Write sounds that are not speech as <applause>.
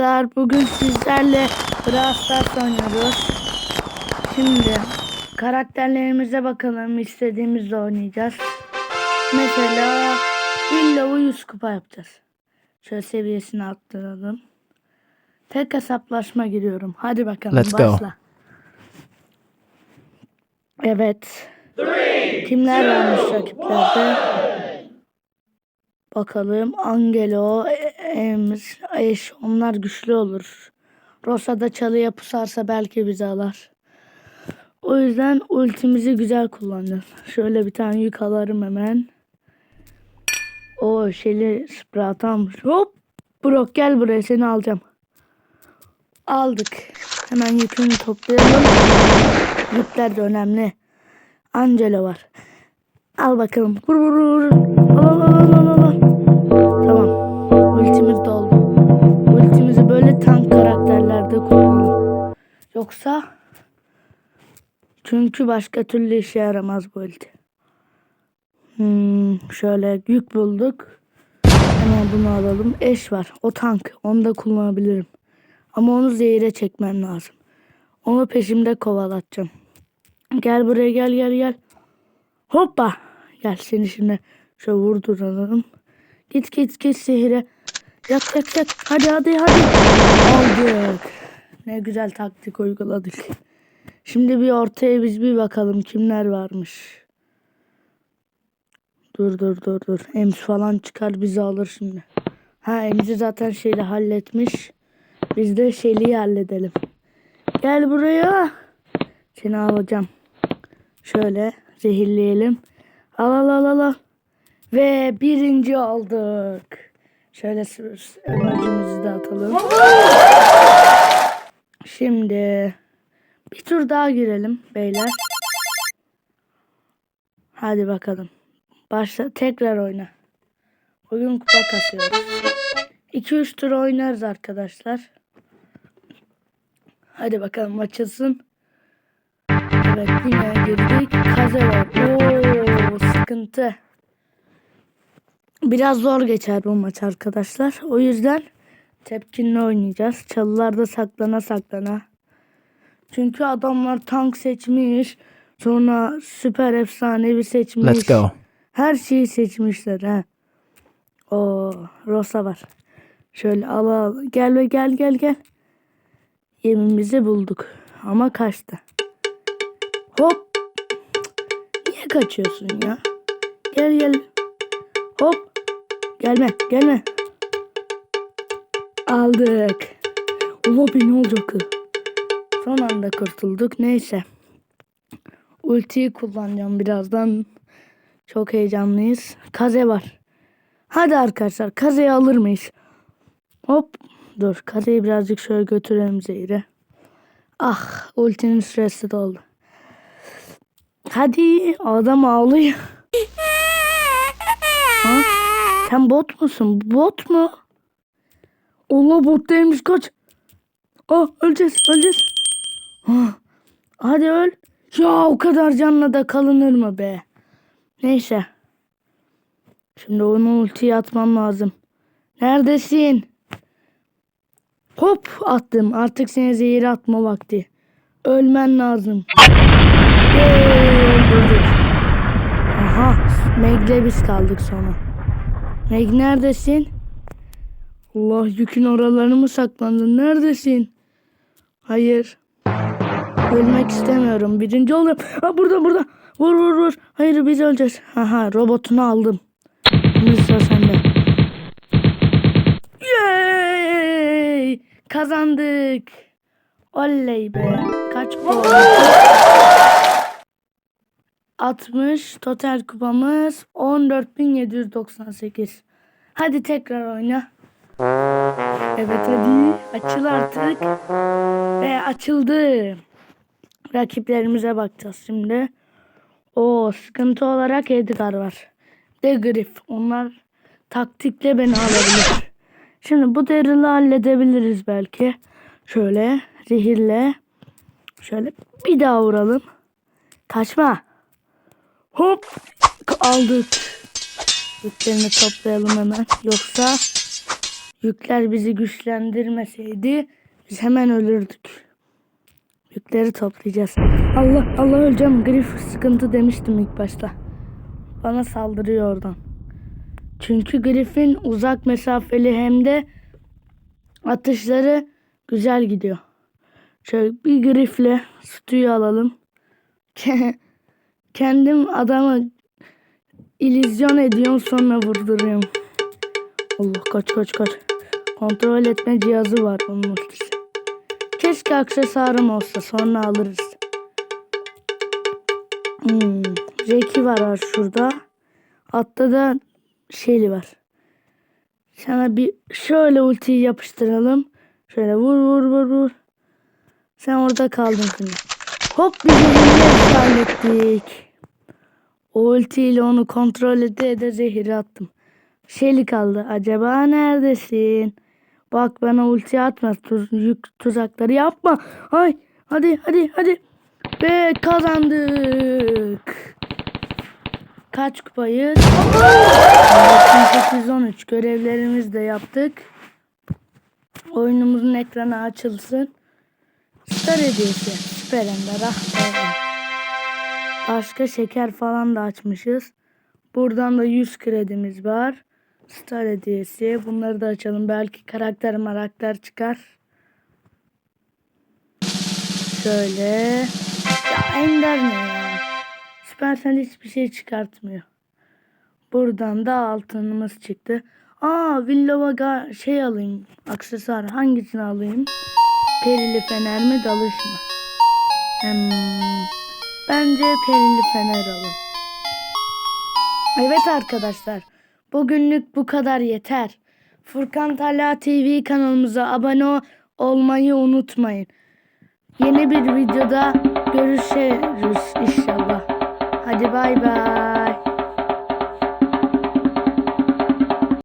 arkadaşlar. Bugün sizlerle Brawl Stars oynuyoruz. Şimdi karakterlerimize bakalım. İstediğimizle oynayacağız. Mesela Willow'u 100 kupa yapacağız. Şöyle seviyesini arttıralım. Tek hesaplaşma giriyorum. Hadi bakalım Let's go. başla. Evet. Kimler varmış rakiplerde? Bakalım Angelo, E- Ems, Eş onlar güçlü olur. Rosa da çalıya pusarsa belki bizi alır. O yüzden ultimizi güzel kullanacağız. Şöyle bir tane yük alırım hemen. O şeyli Sprout almış. Hop! Brock gel buraya seni alacağım. Aldık. Hemen yükünü toplayalım. Yükler de önemli. Angelo var. Al bakalım. Vur vur vur. Al al al al al. Tamam. Ultimiz doldu. Ultimizi böyle tank karakterlerde kullanalım. Yoksa çünkü başka türlü işe yaramaz bu ulti. Hmm, şöyle yük bulduk. Hemen bunu alalım. Eş var. O tank. Onu da kullanabilirim. Ama onu zehire çekmem lazım. Onu peşimde kovalatacağım. Gel buraya gel gel gel. Hoppa. Gel seni şimdi şöyle vurduralım. Git git git sihire. Yak yak yak. Hadi hadi hadi. Aldık. Ne güzel taktik uyguladık. Şimdi bir ortaya biz bir bakalım kimler varmış. Dur dur dur dur. Ems falan çıkar bizi alır şimdi. Ha Ems'i zaten şeyle halletmiş. Biz de Şeli'yi halledelim. Gel buraya. Seni alacağım. Şöyle zehirleyelim. Al al al al. Ve birinci olduk. Şöyle emojimizi de atalım. Şimdi bir tur daha girelim beyler. Hadi bakalım. Başla tekrar oyna. Bugün kupa kasıyoruz. 2-3 tur oynarız arkadaşlar. Hadi bakalım açılsın. Evet yine girdik. Kaze var. Oo sıkıntı. Biraz zor geçer bu maç arkadaşlar. O yüzden tepkinli oynayacağız. Çalılarda saklana saklana. Çünkü adamlar tank seçmiş. Sonra süper efsanevi seçmiş. Let's go. Her şeyi seçmişler ha. O Rosa var. Şöyle al al. Gel ve gel gel gel. Yemimizi bulduk. Ama kaçtı. Hop. Niye kaçıyorsun ya? Gel gel. Hop. Gelme gelme. Aldık. Ula ne olacaktı? Son anda kurtulduk. Neyse. Ultiyi kullanacağım birazdan. Çok heyecanlıyız. Kaze var. Hadi arkadaşlar kazeyi alır mıyız? Hop. Dur kazeyi birazcık şöyle götürelim Zehir'e. Ah ultinin süresi doldu. Hadi adam ağlıyor. ha? Sen bot musun? Bot mu? Allah bot değilmiş kaç. Ah öleceğiz öleceğiz. Ah, hadi öl. Ya o kadar canla da kalınır mı be? Neyse. Şimdi onun ultiyi atmam lazım. Neredesin? Hop attım. Artık seni zehir atma vakti. Ölmen lazım. Yay, öldürdük. Aha. Meg'le biz kaldık sonra. Meg neredesin? Allah yükün oralarını mı saklandın? Neredesin? Hayır. Ölmek istemiyorum. Birinci olurum. Ha burada burada. Vur vur vur. Hayır biz öleceğiz. Haha robotunu aldım. Sıra sende. Yay! Kazandık. Oley be. Kaç puan? 60. Total kupamız 14.798. Hadi tekrar oyna. Evet hadi. Açıl artık. Ve açıldı. Rakiplerimize bakacağız şimdi. O sıkıntı olarak Edgar var. De Griff. Onlar taktikle beni alabilir. Şimdi bu Daryl'ı halledebiliriz belki. Şöyle zehirle. Şöyle bir daha vuralım. Kaçma. Hop. Aldık. Yüklerini toplayalım hemen. Yoksa Yükler bizi güçlendirmeseydi biz hemen ölürdük. Yükleri toplayacağız. Allah Allah öleceğim. Grif sıkıntı demiştim ilk başta. Bana saldırıyor oradan. Çünkü Griff'in uzak mesafeli hem de atışları güzel gidiyor. Şöyle bir Griff'le Stu'yu alalım. <laughs> Kendim adamı illüzyon ediyorum sonra vurduruyorum. Allah kaç kaç kaç. Kontrol etme cihazı var onun ultisi. Keşke aksesuarım olsa sonra alırız. Hmm, Jackie var şurada. Altta da şeyli var. Sana bir şöyle ultiyi yapıştıralım. Şöyle vur vur vur vur. Sen orada kaldın şimdi. Hop bir zehirli hallettik. O ultiyle onu kontrol ede ede zehiri attım. Şeyli kaldı. Acaba neredesin? Bak bana ulti atma. Tuz, yük tuzakları yapma. Ay hadi hadi hadi. Ve kazandık. Kaç kupayız? 813 görevlerimizi de yaptık. Oyunumuzun ekranı açılsın. Star hediyesi. Süper Ender. Başka şeker falan da açmışız. Buradan da 100 kredimiz var. Star hediyesi. Bunları da açalım. Belki karakter marakter çıkar. Şöyle. Ya Ender ne ya? Süpersel hiçbir şey çıkartmıyor. Buradan da altınımız çıktı. Aa Villova ga- şey alayım. Aksesuar hangisini alayım? Perili fener mi dalış mı? Hmm, bence perili fener alın. Evet arkadaşlar. Bugünlük bu kadar yeter. Furkan Talha TV kanalımıza abone ol- olmayı unutmayın. Yeni bir videoda görüşürüz inşallah. Hadi bay bay.